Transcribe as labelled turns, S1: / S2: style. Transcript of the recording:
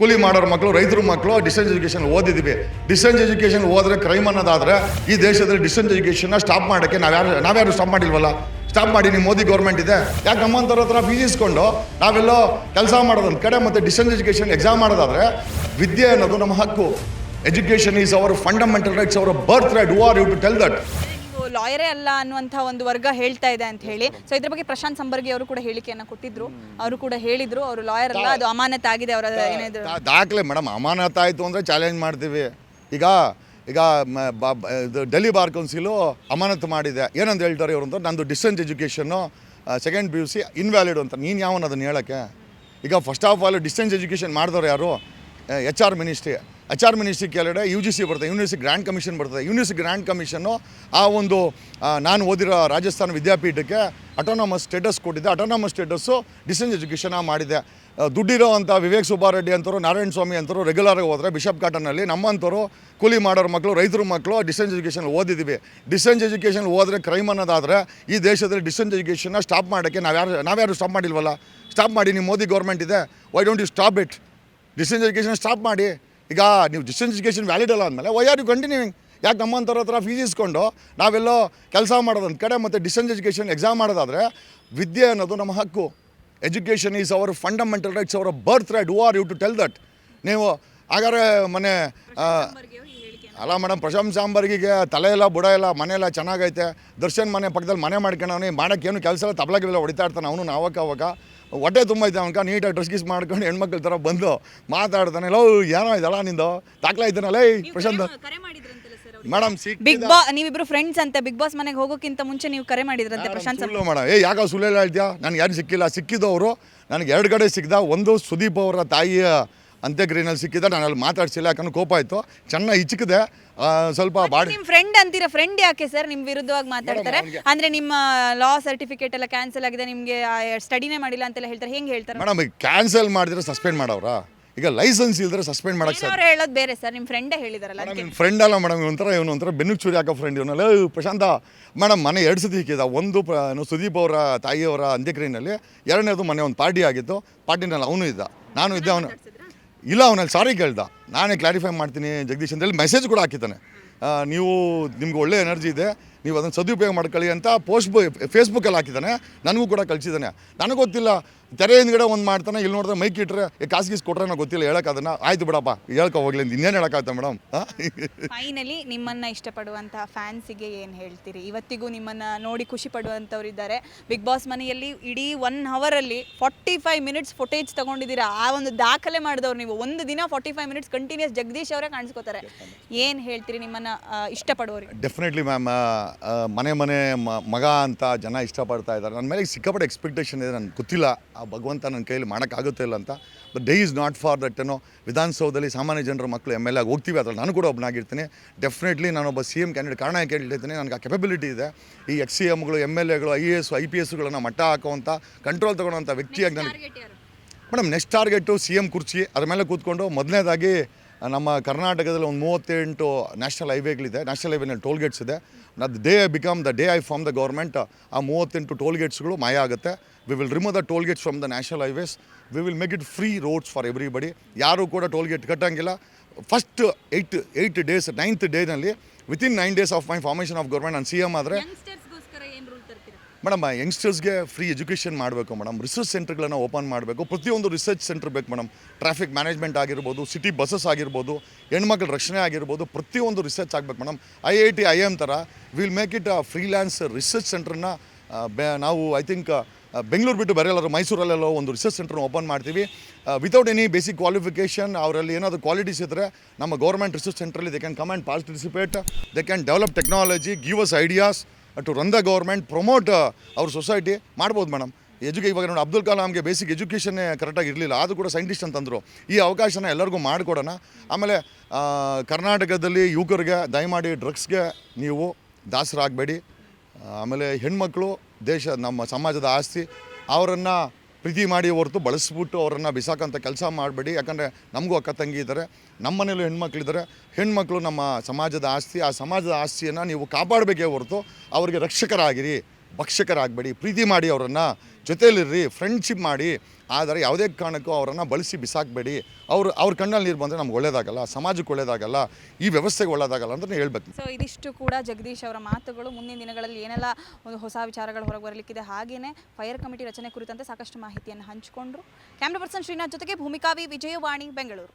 S1: ಕೂಲಿ ಮಾಡೋರ ಮಕ್ಕಳು ರೈತರ ಮಕ್ಕಳು ಡಿಸ್ಟೆನ್ಸ್ ಎಜುಕೇಷನ್ ಓದಿದ್ದೀವಿ ಡಿಸ್ಟೆನ್ಸ್ ಎಜುಕೇಷನ್ ಹೋದ್ರೆ ಕ್ರೈಮ್ ಅನ್ನೋದಾದ್ರೆ ಈ ದೇಶದಲ್ಲಿ ಡಿಸ್ಟೆನ್ಸ್ ಎಜುಕೇಷನ್ನ ಸ್ಟಾಪ್ ಮಾಡೋಕ್ಕೆ ನಾವ್ಯಾರು ನಾವ್ಯಾರು ಸ್ಟಾಪ್ ಮಾಡಿಲ್ವಲ್ಲ? ಸ್ಟಾಪ್ ಮಾಡಿ ನಿಮ್ಮ ಮೋದಿ ಗೌರ್ಮೆಂಟ್ ಇದೆ. ಯಾಕೆ ನಮ್ಮಂಥವ್ರ ಹತ್ರ ಫೀಸ್ ಇಸ್ಕೊಂಡು ನಾವೆಲ್ಲೋ ಕೆಲಸ ಮಾಡೋದೊಂದು ಕಡೆ ಮತ್ತು ಡಿಸ್ಟೆನ್ಸ್ ಎಜುಕೇಷನ್ ಎಕ್ಸಾಮ್ ಮಾಡೋದಾದ್ರೆ ವಿದ್ಯೆ ಅನ್ನೋದು ನಮ್ಮ ಹಕ್ಕು. Education is our fundamental rights our birth right who are you to tell that
S2: ಲಾಯರೇ ಅಲ್ಲ ಅನ್ನುವಂಥ ಒಂದು ವರ್ಗ ಹೇಳ್ತಾ ಇದೆ ಅಂತ ಹೇಳಿ. ಸೊ ಇದ್ರ ಬಗ್ಗೆ ಪ್ರಶಾಂತ್ ಸಂಬರ್ಗಿ ಅವರು ಕೂಡ ಹೇಳಿಕೆಯನ್ನು ಕೊಟ್ಟಿದ್ರು. ಅವರು ಕೂಡ ಹೇಳಿದ್ರು. ಅವರು ಲಾಯರ್ ಅಲ್ಲ ಅದು ಅಮಾನತ್ ಆಗಿದೆ ಅವರ ಏನಿದ್ರು.
S1: ದಾಖಲೆ ಮೇಡಮ್ ಅಮಾನತಾಯಿತು ಅಂದರೆ ಚಾಲೆಂಜ್ ಮಾಡ್ತೀವಿ. ಈಗ ಈಗ ಇದು ಡೆಲ್ಲಿ ಬಾರ್ ಕೌನ್ಸಿಲು ಅಮಾನತು ಮಾಡಿದೆ. ಏನಂತ ಹೇಳ್ತಾರೆ ಇವರು ಅಂತ ನಂದು distance education second P U C invalid ಅಂತ. ನೀನು ಯಾವನ ಅದನ್ನು ಹೇಳೋಕ್ಕೆ? ಈಗ first of all distance education ಮಾಡಿದವ್ರು ಯಾರು? H R ministry H R ministry ಕೆಳಗಡೆ ಯು ಜಿ ಸಿ ಬರ್ತದೆ ಯೂನಿವರ್ಸಿಟಿ ಗ್ರ್ಯಾಂಡ್ ಕಮಿಷನ್ ಬರ್ತದೆ. ಯೂನಿವರ್ಸಿಟಿ ಗ್ರ್ಯಾಂಡ್ ಕಮಿಷನ್ನು ಆ ಒಂದು ನಾನು ಓದಿರೋ ರಾಜಸ್ಥಾನ ವಿದ್ಯಾಪೀಠಕ್ಕೆ ಅಟೋನಮಸ್ ಸ್ಟೇಟಸ್ ಕೊಟ್ಟಿದ್ದೆ ಅಟೋನಮಸ್ ಸ್ಟೇಟಸ್ಸು ಡಿಸ್ಟೆನ್ಸ್ ಎಜುಕೇಷನ್ ಮಾಡಿದೆ. ದುಡ್ಡಿರೋ ಅಂಥ ವಿವೇಕ್ ಸುಬ್ಬಾರೆಡ್ಡಿ ಅಂತವರು ನಾರಾಯಣ ಸ್ವಾಮಿ ಅಂತವರು ರೆಗ್ಯುಲರಾಗಿ ಹೋದರೆ ಬಿಷಪ್ ಕಾಟನಲ್ಲಿ ನಮ್ಮಂಥವರು ಕೂಲಿ ಮಾಡೋರ ಮಕ್ಕಳು ರೈತರ ಮಕ್ಕಳು ಡಿಸ್ಟೆನ್ಸ್ ಎಜುಕೇಷನ್ ಓದಿದ್ದೀವಿ ಡಿಸ್ಟೆನ್ಸ್ ಎಜುಕೇಷನ್ ಹೋದ್ರೆ ಕ್ರೈಮ್ ಅನ್ನೋದಾದರೆ ಈ ದೇಶದಲ್ಲಿ ಡಿಸ್ಟೆನ್ಸ್ ಎಜುಕೇಷನ್ನ ಸ್ಟಾಪ್ ಮಾಡೋಕ್ಕೆ ನಾವ್ಯಾರು ನಾವ್ಯಾರು ಸ್ಟಾಪ್ ಮಾಡಿಲ್ವಲ್ಲ? ಸ್ಟಾಪ್ ಮಾಡಿ, ನಿಮ್ಮ ಮೋದಿ ಗೌರ್ಮೆಂಟ್ ಇದೆ. Why don't you stop it distance education stop ಮಾಡಿ. ಈಗ ನೀವು ಡಿಸ್ಟೆನ್ಸ್ ಎಜುಕೇಷನ್ ವ್ಯಾಲಿಡ್ ಅಲ್ಲ ಅಂದಮೇಲೆ ವೈ ಆರ್ ಯು ಕಂಟಿನ್ಯೂಯಿಂಗ್ ಯಾಕೆ ನಮ್ಮಂಥವ್ರ ಹತ್ರ ಫೀಸ್ ಇಸ್ಕೊಂಡು ನಾವೆಲ್ಲೋ ಕೆಲಸ ಮಾಡೋದೊಂದು ಕಡೆ ಮತ್ತು ಡಿಸ್ಟೆನ್ಸ್ ಎಜುಕೇಷನ್ ಎಕ್ಸಾಮ್ ಮಾಡೋದಾದರೆ, ವಿದ್ಯೆ ಅನ್ನೋದು ನಮ್ಮ ಹಕ್ಕು. Education is our fundamental rights our birth right who are you to tell that ನೀವು ಹಾಗಾದ್ರೆ ಮನೆ ಅಲ್ಲ ಮೇಡಮ್ ಪ್ರಶಾಂತ್ ಸಾಂಬಾರಿಗೆ ತಲೆ ಎಲ್ಲ ಬುಡ ಇಲ್ಲ, ಮನೆ ಎಲ್ಲ ಚೆನ್ನಾಗೈತೆ. ದರ್ಶನ್ ಮನೆ ಪಕ್ಕದಲ್ಲಿ ಮನೆ ಮಾಡ್ಕೊಂಡವನಿ ಮಾಡೋಕ್ಕೇನು ಕೆಲಸ ಎಲ್ಲ ತಬಲಾಗಿಲ್ಲ ಹೊಡಿತಾ ಇರ್ತಾನೆ. ಅವನು ನಾವಕ್ಕೆ ಅವಾಗ ಹೊಟ್ಟೆ ತುಂಬ ಐತೆ ಅವನ್ಕ ನೀಟಾಗಿ ಡ್ರೆಸ್ ಗೀಸ್ ಮಾಡ್ಕೊಂಡು ಹೆಣ್ಮಕ್ಳ ಥರ ಬಂದು ಮಾತಾಡ್ತಾನೆ. ಲೋ ಏನೋ ಇದಲ್ಲ ನಿಂದು? ದಾಖಲೆ ಇದ್ದಾನಲ್ಲ ಪ್ರಶಾಂತ್.
S2: ಕರೆ ಮಾಡಿದ್ರಂತಲ್ಲ ಸರ್
S1: ಮೇಡಮ್ ಸಿಕ್
S2: ಬಿಗ್ ಬಾಸ್ ನೀವಿಬ್ರು ಫ್ರೆಂಡ್ಸ್ ಅಂತೆ ಬಿಗ್ ಬಾಸ್ ಮನೆಗೆ ಹೋಗೋಕ್ಕಿಂತ ಮುಂಚೆ ನೀವು ಕರೆ ಮಾಡಿದ್ರಂತೆ ಪ್ರಶಾಂತ್
S1: ಸುಳ್ಳು ಮೇಡಮ್ ಏ ಯಾಕೆ ಸುಳ್ಳು ಹೇಳ್ತೀಯಾ ನನಗೆ ಯಾರು ಸಿಕ್ಕಿಲ್ಲ. ಸಿಕ್ಕಿದವರು ನನಗೆ ಎರಡು ಕಡೆ ಸಿಕ್ಕಿದ ಒಂದು ಸುದೀಪ್ ಅವರ ತಾಯಿಯ ಅಂತ್ಯಕ್ರಿಯೆನಲ್ಲಿ ಸಿಕ್ಕಿದ ನಾನು ಅಲ್ಲಿ ಮಾತಾಡ್ಸಿಲ್ಲ ಯಾಕಂದ್ರೆ ಕೋಪ ಆಯಿತು. ಚೆನ್ನಾಗಿ ಆ, ಸ್ವಲ್ಪ ಬಾಡಿ
S2: ನಿಮ್ ಫ್ರೆಂಡ್ ಅಂತೀರಾ? ಫ್ರೆಂಡ್ ಯಾಕೆ ಸರ್ ನಿಮ್ ವಿರುದ್ಧವಾಗಿ ಮಾತಾಡ್ತಾರೆ. ಅಂದ್ರೆ ನಿಮ್ಮ ಲಾ ಸರ್ಟಿಫಿಕೇಟ್ ಎಲ್ಲ ಕ್ಯಾನ್ಸಲ್ ಆಗಿದೆ ನಿಮ್ಗೆ ಸ್ಟಡಿನೇ ಮಾಡಿಲ್ಲ ಅಂತೆಲ್ಲ ಹೇಳ್ತಾರೆ. ಹೆಂಗೆ ಹೇಳ್ತಾರೆ?
S1: ಮೇಡಮ್ ಈಗ ಕ್ಯಾನ್ಸಲ್ ಮಾಡಿದ್ರೆ ಸಸ್ಪೆಂಡ್ ಮಾಡವ್ರಾ? ಈಗ ಲೈಸೆನ್ಸ್ ಇಲ್ದ್ರೆ ಸಸ್ಪೆಂಡ್ ಮಾಡಕ್ಕೆ ಸರ್
S2: ಅವ್ರು ಹೇಳೋದು ಬೇರೆ ಸರ್ ನಿಮ್ಮ ಫ್ರೆಂಡೇ ಹೇಳಿದಾರಲ್ಲ ಅದಕ್ಕೆ.
S1: ಮೇಡಮ್ ಫ್ರೆಂಡ್ ಅಲ್ಲ ಮೇಡಮ್ ಒಂಥರ ಇವನು ಒಂಥರ ಬೆನ್ನು ಚೂರಿ ಹಾಕೋ ಫ್ರೆಂಡ್ ಇವನಲ್ಲ ಪ್ರಶಾಂತ ಮೇಡಮ್ ಮನೆ ಎರಡು ಸತಿ ಇಕ್ಕಿದ ಒಂದು ಪ- ಏನು ಸುದೀಪ್ ಅವರ ತಾಯಿಯವರ ಅಂತ್ಯಕ್ರಿಯೆಯಲ್ಲಿ ಎರಡನೇದು ಮನೆ ಒಂದು ಪಾರ್ಟಿ ಆಗಿತ್ತು. ಪಾರ್ಟಿನಲ್ಲಿ ಅವನು ಇದ್ದ. ನಾನು ಇದ್ದೆ ಅವನು. ಇಲ್ಲ, ಅವನಲ್ಲಿ ಸಾರಿ ಕೇಳ್ದ. ನಾನೇ ಕ್ಲಾರಿಫೈ ಮಾಡ್ತೀನಿ ಜಗದೀಶ್ ಅಂತ ಹೇಳಿ ಮೆಸೇಜ್ ಕೂಡ ಹಾಕಿದ್ದಾನೆ. ನೀವು ನಿಮ್ಗೆ ಒಳ್ಳೆ ಎನರ್ಜಿ ಇದೆ. ನೀವು ಅದನ್ನು ಸದುಪಯೋಗ ಮಾಡ್ಕೊಳ್ಳಿ ಅಂತ ಪೋಸ್ಟ್ ಫೇಸ್ಬುಕ್ಕಲ್ಲಿ ಹಾಕಿದ್ದಾನೆ. ನನಗೂ ಕೂಡ ಕಳಿಸಿದ್ದಾನೆ. ನನಗೆ ಗೊತ್ತಿಲ್ಲ ತೆರೆ ಹಿಂದ್ಗಡೆ ಒಂದು ಮಾಡ್ತಾನೆ ಇಲ್ಲಿ ನೋಡಿದ್ರೆ ಮೈಕ್ ಇಟ್ಟರೆ ಖಾಸಗಿ ಕೊಟ್ಟರೆ ನನಗೆ ಗೊತ್ತಿಲ್ಲ ಹೇಳಕ್ಕೆ ಅದನ್ನು. ಆಯ್ತು ಬಿಡಪ್ಪ ಹೇಳ್ಕೊ ಹೋಗ್ಲಿ ಇನ್ನೇನು ಹೇಳೋಕ್ಕಾಗ್ತಾ ಮೇಡಮ್
S2: ಫೈನಲಿ ನಿಮ್ಮನ್ನು ಇಷ್ಟಪಡುವಂಥ ಫ್ಯಾನ್ಸಿಗೆ ಏನು ಹೇಳ್ತೀರಿ? ಇವತ್ತಿಗೂ ನಿಮ್ಮನ್ನು ನೋಡಿ ಖುಷಿ ಪಡುವಂಥವ್ರು ಇದ್ದಾರೆ. ಬಿಗ್ ಬಾಸ್ ಮನೆಯಲ್ಲಿ ಇಡೀ ಒನ್ ಅವರಲ್ಲಿ ಫಾರ್ಟಿ ಫೈವ್ ಮಿನಿಟ್ಸ್ ಫುಟೇಜ್ ತಗೊಂಡಿದ್ದೀರಾ? ಆ ಒಂದು ದಾಖಲೆ ಮಾಡಿದವ್ರು ನೀವು. ಒಂದು ದಿನ forty five minutes continuous Jagadish ಅವರೇ ಕಾಣಿಸ್ಕೋತಾರೆ. ಏನು ಹೇಳ್ತೀರಿ ನಿಮ್ಮನ್ನ ಇಷ್ಟಪಡುವವ್ರಿಗೆ
S1: ಡೆಫಿನೆಟ್ಲಿ ಮ್ಯಾಮ್ ಮನೆ ಮನೆ ಮಗ ಅಂತ ಜನ ಇಷ್ಟಪಡ್ತಾ ಇದ್ದಾರೆ. ನನ್ನ ಮೇಲೆ ಸಿಕ್ಕಾಪಟ್ಟೆ ಎಕ್ಸ್ಪೆಕ್ಟೇಷನ್ ಇದೆ ನನಗೆ ಗೊತ್ತಿಲ್ಲ. ಆ ಭಗವಂತ ನನ್ನ ಕೈಯಲ್ಲಿ ಮಾಡೋಕ್ಕಾಗುತ್ತೆ ಇಲ್ಲ ಅಂತ. But day is not far that ಏನೋ ವಿಧಾನಸೌಧದಲ್ಲಿ ಸಾಮಾನ್ಯ ಜನರ ಮಕ್ಕಳು ಎಂ ಎಲ್ ಆಗಿ ಹೋಗ್ತೀವಿ. ಅದ್ರಲ್ಲಿ ನಾನು ಕೂಡ ಒಬ್ಬನಾಗಿರ್ತೀನಿ ಡೆಫಿನೆಟ್ಲಿ ಒಬ್ಬ ಸಿ ಎಂ ಕ್ಯಾಂಡಿಡೇಟ್ ಕಾರಣ ಯಾಕೆ ಹೇಳ್ತೀನಿ ನನಗೆ ಆ ಕೆಪಬಿಲಿಟಿ ಇದೆ. ಈ ಎಕ್ಸ್ ಸಿ ಎಮ್ಗಳು ಎಂ ಎಲ್ ಎಗಳು I A S I P ಎಸ್ಗಳನ್ನು ಮಟ್ಟ ಹಾಕುವಂಥ ಕಂಟ್ರೋಲ್ ತೊಗೊಳೋಂಥ ವ್ಯಕ್ತಿಯಾಗಿ ನನಗೆ madam next target C M ಕುರ್ಚಿ ಅದ್ರ ಮೇಲೆ ಕೂತ್ಕೊಂಡು ಮೊದಲನೇದಾಗಿ ನಮ್ಮ ಕರ್ನಾಟಕದಲ್ಲಿ ಒಂದು ಮೂವತ್ತೆಂಟು ನ್ಯಾಷನಲ್ ಹೈವೇಗಳಿದೆ. ನ್ಯಾಷನಲ್ ಹೈವೇನಲ್ಲಿ ಟೋಲ್ ಗೇಟ್ಸ್ ಇದೆ. ಅದು day I become the day I form the government. ಆ ಮೂವತ್ತೆಂಟು ಟೋಲ್ ಗೇಟ್ಸ್ಗಳು ಮಾಯ ಆಗುತ್ತೆ. We will remove the toll gates from the national highways we will make it free roads for everybody ಯಾರೂ ಕೂಡ toll gate ಕಟ್ಟಂಗಿಲ್ಲ. First eight eight days ninth ಡೇನಲ್ಲಿ within nine days of my formation of government ನಾನು C M ಆದರೆ madam ಯಂಗ್ಸ್ಟರ್ಸ್ಗೆ free education ಮಾಡಬೇಕು madam. Research ಸೆಂಟರ್ಗಳನ್ನು open ಮಾಡಬೇಕು. ಪ್ರತಿಯೊಂದು research centre ಬೇಕು ಮೇಡಮ್. ಟ್ರಾಫಿಕ್ ಮ್ಯಾನೇಜ್ಮೆಂಟ್ ಆಗಿರ್ಬೋದು ಸಿಟಿ ಬಸ್ಸಸ್ ಆಗಿರ್ಬೋದು, ಹೆಣ್ಮಕ್ಳ ರಕ್ಷಣೆ ಆಗಿರ್ಬೋದು, ಪ್ರತಿಯೊಂದು ರಿಸರ್ಚ್ ಆಗಬೇಕು madam. I I T I M ಥರ will make it freelance research ಸೆಂಟ್ರನ್ನ ಬೆ, ನಾವು ಐ ಥಿಂಕ್ ಬೆಂಗಳೂರು ಬಿಟ್ಟು ಬೇರೆ ಎಲ್ಲರೂ ಮೈಸೂರಲ್ಲೆಲ್ಲೋ ಒಂದು ರಿಸರ್ಚ್ ಸೆಂಟ್ರನ್ನ ಓಪನ್ ಮಾಡ್ತೀವಿ. ವಿತೌಟ್ ಎನಿ ಬೇಸಿಕ್ ಕ್ವಾಲಿಫಿಕೇಷನ್ ಅವರಲ್ಲಿ ಏನಾದರೂ ಕ್ವಾಲಿಟೀಸ್ ಇದ್ದರೆ ನಮ್ಮ ಗೌರ್ಮೆಂಟ್ ರಿಸರ್ಚ್ ಸೆಂಟ್ರಲ್ಲಿ they can come and participate they can develop technology give us ideas to run the government promote ಅವ್ರ ಸೊಸೈಟಿ ಮಾಡ್ಬೋದು ಮೇಡಮ್ ಎಜುಕೇ ಇವಾಗ ನೋಡಿ ಅಬ್ದುಲ್ ಕಲಾಂಗೆ ಬೇಸಿಕ್ ಎಜುಕೇಷನ್ನೇ ಕರೆಕ್ಟಾಗಿ ಇರಲಿಲ್ಲ. ಅದು ಕೂಡ ಸೈಂಟಿಸ್ಟ್ ಅಂತಂದರು. ಈ ಅವಕಾಶನ ಎಲ್ಲರಿಗೂ ಮಾಡಿಕೊಡೋಣ. ಆಮೇಲೆ ಕರ್ನಾಟಕದಲ್ಲಿ ಯುವಕರಿಗೆ ದಯಮಾಡಿ ಡ್ರಗ್ಸ್ಗೆ ನೀವು ದಾಸರಾಗಬೇಡಿ. ಆಮೇಲೆ ಹೆಣ್ಮಕ್ಳು, ದೇಶ, ನಮ್ಮ ಸಮಾಜದ ಆಸ್ತಿ, ಅವರನ್ನು ಪ್ರೀತಿ ಮಾಡಿ ಹೊರತು ಬಳಸ್ಬಿಟ್ಟು ಅವರನ್ನು ಬಿಸಾಕಂಥ ಕೆಲಸ ಮಾಡಬೇಡಿ. ಯಾಕಂದರೆ ನಮಗೂ ಅಕ್ಕ ತಂಗಿ ಇದ್ದಾರೆ, ನಮ್ಮ ಮನೇಲೂ ಹೆಣ್ಮಕ್ಳಿದ್ದಾರೆ. ಹೆಣ್ಮಕ್ಳು ನಮ್ಮ ಸಮಾಜದ ಆಸ್ತಿ, ಆ ಸಮಾಜದ ಆಸ್ತಿಯನ್ನು ನೀವು ಕಾಪಾಡಬೇಕೇ ಹೊರತು ಅವರಿಗೆ ರಕ್ಷಕರಾಗಿರಿ, ಭಕ್ಷಕರಾಗಬೇಡಿ. ಪ್ರೀತಿ ಮಾಡಿ ಅವರನ್ನು ಜೊತೆಯಲ್ಲಿರ್ರಿ ಫ್ರೆಂಡ್ಶಿಪ್ ಮಾಡಿ, ಆದರೆ ಯಾವುದೇ ಕಾರಣಕ್ಕೂ ಅವರನ್ನು ಬಳಸಿ ಬಿಸಾಕಬೇಡಿ. ಅವರು, ಅವ್ರ ಕಣ್ಣಲ್ಲಿ ನೀರು ಬಂದರೆ ನಮ್ಗೆ ಒಳ್ಳೇದಾಗಲ್ಲ, ಸಮಾಜಕ್ಕೆ ಒಳ್ಳೇದಾಗಲ್ಲ, ಈ ವ್ಯವಸ್ಥೆಗೆ ಒಳ್ಳೇದಾಗಲ್ಲ ಅಂತ ಹೇಳ್ಬೇಕು.
S2: ಸೊ ಇದಿಷ್ಟು ಕೂಡ ಜಗದೀಶ್ ಅವರ ಮಾತುಗಳು ಮುಂದಿನ ದಿನಗಳಲ್ಲಿ ಏನೆಲ್ಲ ಒಂದು ಹೊಸ ವಿಚಾರಗಳು ಹೊರಗೆ ಬರಲಿಕ್ಕಿದೆ ಹಾಗೆಯೇ ಫೈರ್ ಕಮಿಟಿ ರಚನೆ ಕುರಿತಂತೆ ಸಾಕಷ್ಟು ಮಾಹಿತಿಯನ್ನು ಹಂಚಿಕೊಂಡ್ರು. ಕ್ಯಾಮ್ರಾ ಪರ್ಸನ್ ಶ್ರೀನಾಥ್ ಜೊತೆಗೆ ಭೂಮಿಕಾವಿ ವಿಜಯವಾಣಿ, ಬೆಂಗಳೂರು.